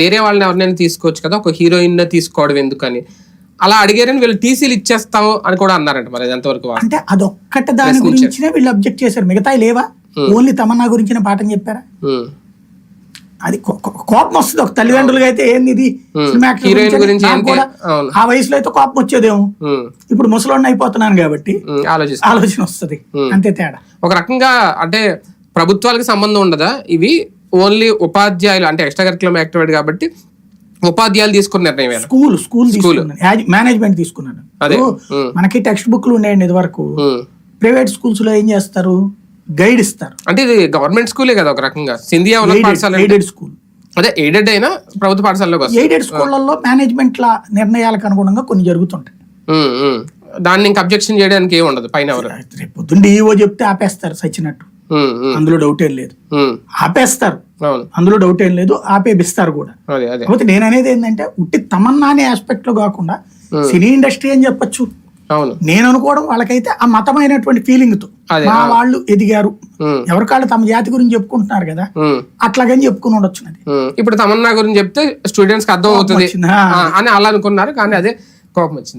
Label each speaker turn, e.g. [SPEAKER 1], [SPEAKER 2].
[SPEAKER 1] వేరే వాళ్ళని ఎవరినైనా తీసుకోవచ్చు కదా ఒక హీరోయిన్ తీసుకోవడం ఎందుకని? అలా అడిగారని వీళ్ళు టీసీలు ఇచ్చేస్తాము అని కూడా అన్నారంట మరి ఎంతవరకు?
[SPEAKER 2] అంటే అదొక్కటి దాని గురించినే వీళ్ళు అబ్జెక్ట్ చేశారు. మిగతా లేవా? ఓన్లీ తమన్నా గురించిన పాఠం చెప్పారా. అది కోపం వస్తుంది. ఒక తల్లిదండ్రులుగా అయితే ఏంది ఇది? కూడా. ఆ వయసులో అయితే కోపం వచ్చేదేమో. ఇప్పుడు ముసలోడిని అయిపోతున్నాను కాబట్టి ఆలోచన వస్తుంది. అంతే తేడా.
[SPEAKER 1] ఒక రకంగా అంటే ప్రభుత్వాలకు సంబంధం ఉండదా? ఇవి ఓన్లీ ఉపాధ్యాయులు అంటే ఎక్స్ట్రా కరికులం యాక్టివిటీ కాబట్టి ఉపాధ్యాయులు తీసుకున్న నిర్ణయం
[SPEAKER 2] స్కూల్ స్కూల్ యాజ్- మేనేజ్మెంట్ తీసుకున్నాను.
[SPEAKER 1] అదే.
[SPEAKER 2] మనకి టెక్స్ట్ బుక్లు ఉండేయండి ఇది వరకు
[SPEAKER 1] ఉమ్.
[SPEAKER 2] ప్రైవేట్ స్కూల్స్లో ఏం చేస్తారు? గైడ్ ఇస్తారు.
[SPEAKER 1] అంటే ఇది గవర్నమెంట్ స్కూలే కదా ఒక రకంగా. సింధియా పాఠశాల
[SPEAKER 2] ఎయిడెడ్ స్కూల్
[SPEAKER 1] అదే ఎయిడెడ్ అయినా ప్రభుత్వ పాఠశాలలోకి వస్తుంది.
[SPEAKER 2] ఎయిడెడ్ స్కూళ్ళల్లో మేనేజ్మెంట్ లా నిర్ణయాలకు అనుగుణంగా కొన్ని జరుగుతుంటాయి.
[SPEAKER 1] దాన్ని ఇంకా అబ్జెక్షన్ చేయడానికి ఏమి ఉండదు పైన
[SPEAKER 2] పొద్దున్న డిఈఓ చెప్తే ఆపేస్తారు సచ్చినట్టు. అందులో డౌట్ ఏం లేదు. ఆపేస్తారు. అందులో డౌట్ ఏం లేదు ఆపేపిస్తారు కూడా. కాకపోతే నేను అనేది ఏంటంటే ఉట్టి తమన్నా అనే ఆస్పెక్ట్లో కాకుండా సినీ ఇండస్ట్రీ అని చెప్పొచ్చు. నేను అనుకోవడం వాళ్ళకైతే ఆ మతమైనటువంటి
[SPEAKER 1] ఫీలింగ్తో.
[SPEAKER 2] మా వాళ్ళు ఎదిగారు. ఎవరికాళ్ళు తమ జాతి గురించి చెప్పుకుంటున్నారు కదా అట్లాగని చెప్పుకుని ఉండొచ్చు.
[SPEAKER 1] ఇప్పుడు తమన్నా గురించి చెప్తే స్టూడెంట్స్కి అర్థం అవుతుంది. అని అలా అనుకున్నారు. కానీ అదే కోపం వచ్చింది.